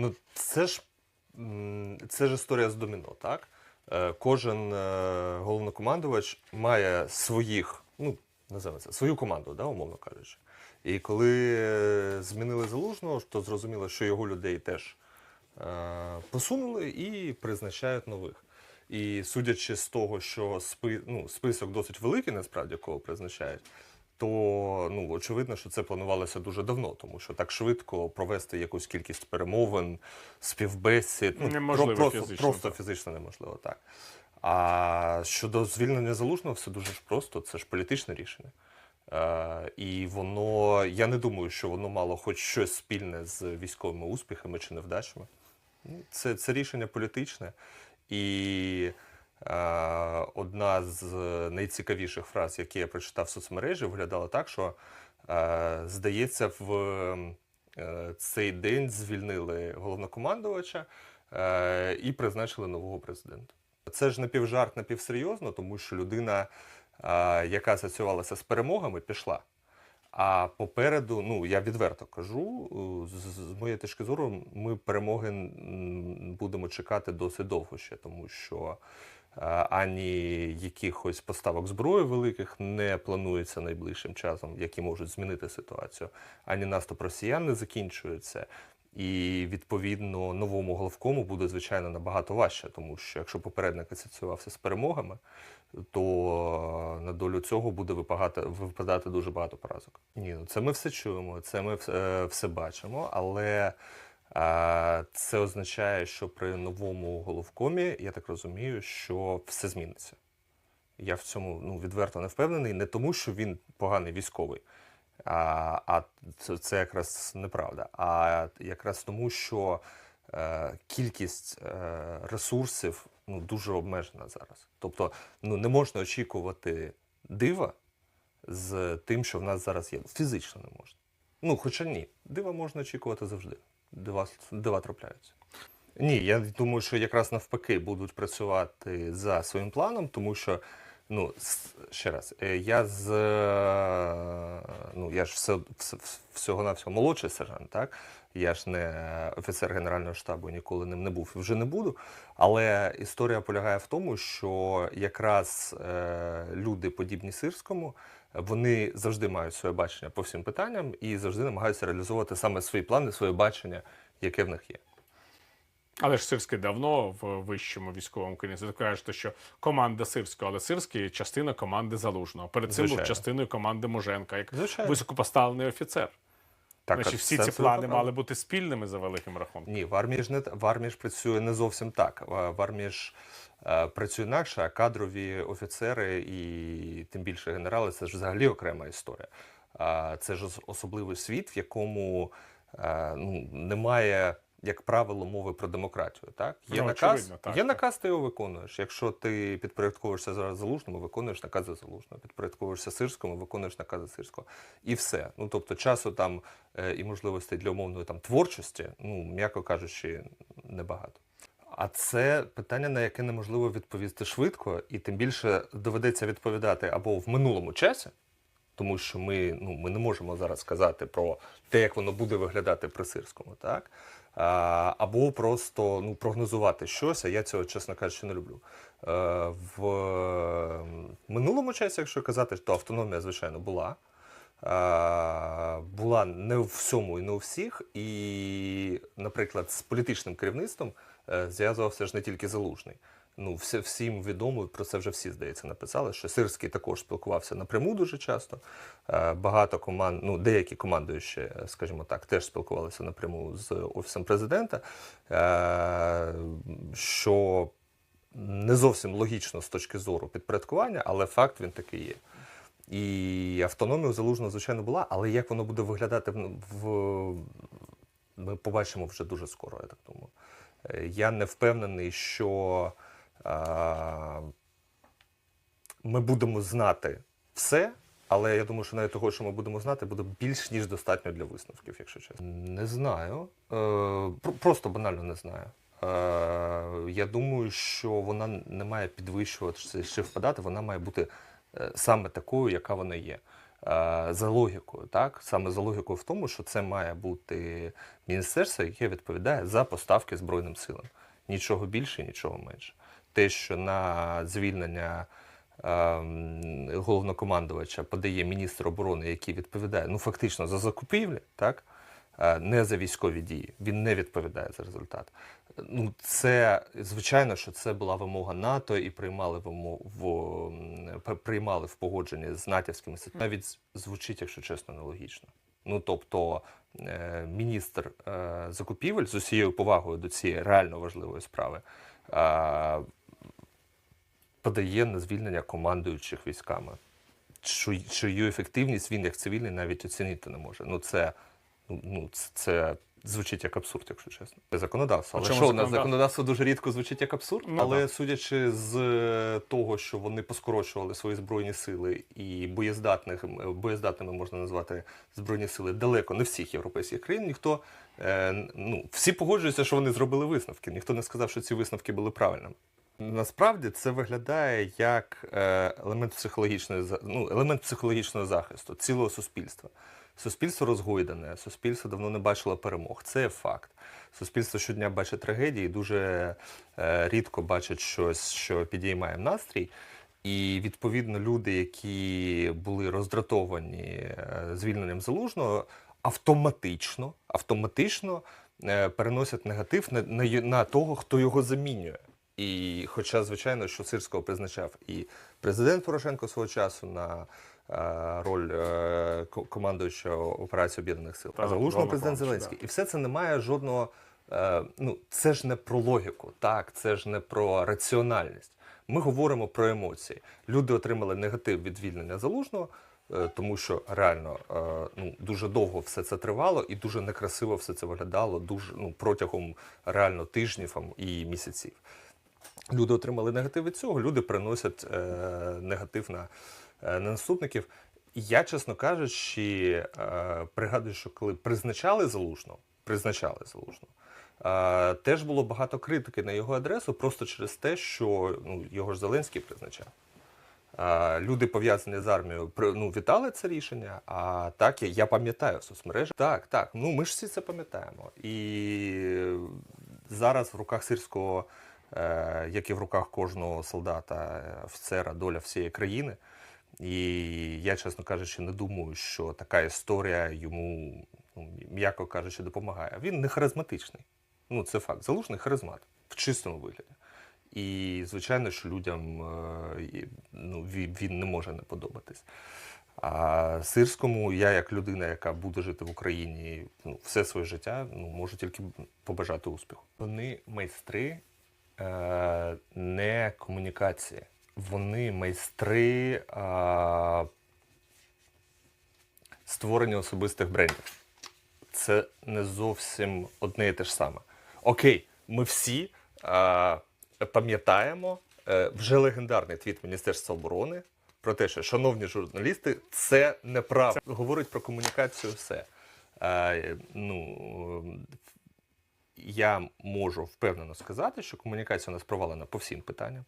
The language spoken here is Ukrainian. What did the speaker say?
Ну, це ж, це ж історія з доміно, так? Е, Кожен е, головнокомандувач має своїх, ну, називаємо свою команду, да, умовно кажучи. І коли е, змінили залужного, то зрозуміло, що його людей теж посунули і призначають нових. І судячи з того, що спи, ну, список досить великий, насправді, кого призначають, то ну, очевидно, що це планувалося дуже давно, тому що так швидко провести якусь кількість перемовин, співбесід, ну, Неможливо просто, фізично, просто фізично неможливо, так. А щодо звільнення залужного, все дуже ж просто, це ж політичне рішення. Е, і воно, я не думаю, що воно мало хоч щось спільне з військовими успіхами чи невдачами. Ну, Це, це рішення політичне. І одна з найцікавіших фраз, які я прочитав в соцмережі, виглядала так, що е, здається, в е, цей день звільнили головнокомандувача е, і призначили нового президента. Це ж напівжарт, напівсерйозно, тому що людина, е, яка асоціювалася з перемогами, пішла. А попереду, ну я відверто кажу, е, з, моєї точки зору, ми перемоги будемо чекати досить довго ще, тому що е, ані якихось поставок зброї великих не планується найближчим часом, які можуть змінити ситуацію, ані наступ росіян не закінчується. І відповідно новому головкому буде звичайно набагато важче, тому що якщо попередник асоціювався з перемогами, то на долю цього буде випагати, випадати дуже багато поразок. Ні, ну це ми все чуємо, це ми е, все бачимо, але е, це означає, що при новому головкомі, я так розумію, що все зміниться. Я в цьому ну, відверто не впевнений, не тому, що він поганий військовий, а, а це, це якраз неправда. А якраз тому, що е, кількість е, ресурсів ну, дуже обмежена зараз. Тобто ну, не можна очікувати дива з тим, що в нас зараз є. Фізично не можна. Ну, хоча ні, дива можна очікувати завжди. Дива, дива трапляються. Ні, я думаю, що якраз навпаки будуть працювати за своїм планом, тому що, ну, ще раз, е, я з е, ну, я ж все, всього навсього молодший сержант, так? Я ж не офіцер Генерального штабу, ніколи ним не був і вже не буду. Але історія полягає в тому, що якраз е, люди, подібні сирському, вони завжди мають своє бачення по всім питанням і завжди намагаються реалізовувати саме свої плани, своє бачення, яке в них є. Але ж Сирський давно в вищому військовому керівництві. Ти кажете, що команда Сирського, але Сирський частина команди Залужного. Перед цим був частиною команди Муженка, як Звичайно. високопоставлений офіцер. Так, Значить, всі ці плани правда. мали бути спільними за великим рахунком. Ні, в армії ж не в армії ж працює не зовсім так. В в армії ж е, працює інакше, а кадрові офіцери і тим більше генерали це ж взагалі окрема історія. Е, це ж особливий світ, в якому е, ну, немає. Як правило, мови про демократію, так є Ну, наказ, очевидно, так, є так. наказ, ти його виконуєш. Якщо ти підпорядковуєшся зараз залужному, виконуєш накази залужного, підпорядковуєшся сирському, виконуєш накази сирського. І все. Ну тобто часу там е, і можливостей для умовної там творчості, ну м'яко кажучи, небагато. А це питання, на яке неможливо відповісти швидко, і тим більше доведеться відповідати або в минулому часі, тому що ми, ну, ми не можемо зараз сказати про те, як воно буде виглядати при сирському, так? Або просто ну, прогнозувати щось, а я цього, чесно кажучи, не люблю. Е, в минулому часі, якщо казати, то автономія, звичайно, була. Була не у всьому і не у всіх. І, наприклад, з політичним керівництвом е, зв'язувався ж не тільки залужний. Ну, всім відомо, про це вже всі, здається, написали, що Сирський також спілкувався напряму дуже часто. Е, Багато команд, ну, деякі командуючі, е, скажімо так, теж спілкувалися напряму з Офісом президента, що не зовсім логічно з точки зору підпорядкування, але факт він такий є. І автономія у залужного, звичайно, була, але як воно буде виглядати в, ми побачимо вже дуже скоро, я так думаю. Е, Я не впевнений, що а, ми будемо знати все, але я думаю, що навіть того, що ми будемо знати, буде більш ніж достатньо для висновків, якщо чесно. Не знаю. Е, просто банально не знаю. Е, я думаю, що вона не має підвищуватися чи впадати, вона має бути е, саме такою, яка вона є. е, за логікою, так? Саме за логікою в тому, що це має бути міністерство, яке відповідає за поставки Збройним силам. Нічого більше, нічого менше. Те, що на звільнення ем, головнокомандувача подає міністр оборони, який відповідає ну фактично за закупівлі, так е, не за військові дії. Він не відповідає за результат. Ну це звичайно, що це була вимога НАТО і приймали вимогу приймали в погодженні з натівськими Навіть звучить, якщо чесно, нелогічно. Ну тобто е, міністр е, закупівель з усією повагою до цієї реально важливої справи. е, подає на звільнення командуючих військами. Чию ефективність він як цивільний навіть оцінити не може. Ну це, ну, це, це звучить як абсурд, якщо чесно. Це законодавство. Але що, у нас законодавство дуже рідко звучить як абсурд, Ну, але так. судячи з е, того, що вони поскорочували свої збройні сили і боєздатних, боєздатними можна назвати збройні сили далеко не всіх європейських країн, ніхто е, ну, всі погоджуються, що вони зробили висновки. Ніхто не сказав, що ці висновки були правильними. Насправді це виглядає як е, елемент психологічної ну, елемент психологічного захисту цілого суспільства. Суспільство розгойдане, суспільство давно не бачило перемог. Це є факт. Суспільство щодня бачить трагедії, дуже е, рідко бачить щось, що підіймає настрій. І відповідно люди, які були роздратовані е, звільненням залужного, автоматично, автоматично переносять негатив на, на, на того, хто його замінює. І хоча, звичайно, що Сирського призначав і президент Порошенко свого часу на е, роль е, командуючого операції Об'єднаних Сил, а залужного президент Зеленський. І все це не має жодного. Е, ну, це ж не про логіку, так, це ж не про раціональність. Ми говоримо про емоції. Люди отримали негатив від звільнення залужного, тому що реально ну, дуже довго все це тривало і дуже некрасиво все це виглядало дуже ну, протягом реально тижнів і місяців. Люди отримали негатив від цього, люди приносять е, негатив на, е, на наступників. Я, чесно кажучи, е, пригадую, що коли призначали залужного, призначали залужного, е, теж було багато критики на його адресу просто через те, що ну, його ж Зеленський призначав. А, Люди пов'язані з армією ну, вітали це рішення. А так я, я пам'ятаю в соцмережах. Так, так. Ну ми ж всі це пам'ятаємо. І зараз в руках сирського, е, як і в руках кожного солдата, е, офіцера, доля всієї країни. І я, чесно кажучи, не думаю, що така історія йому, ну, м'яко кажучи, допомагає. Він не харизматичний. Ну, це факт. Залужний харизмат в чистому вигляді. І, звичайно, що людям е, ну, він, не може не подобатись. А сирському я, як людина, яка буде жити в Україні ну, все своє життя, ну, можу тільки побажати успіху. Вони майстри е, не комунікації. Вони майстри е, створення особистих брендів. Це не зовсім одне і те ж саме. Окей, ми всі е, пам'ятаємо е, вже легендарний твіт Міністерства оборони про те, що шановні журналісти, це неправда. Говорить про комунікацію все. Е, ну, я можу впевнено сказати, що комунікація у нас провалена по всім питанням.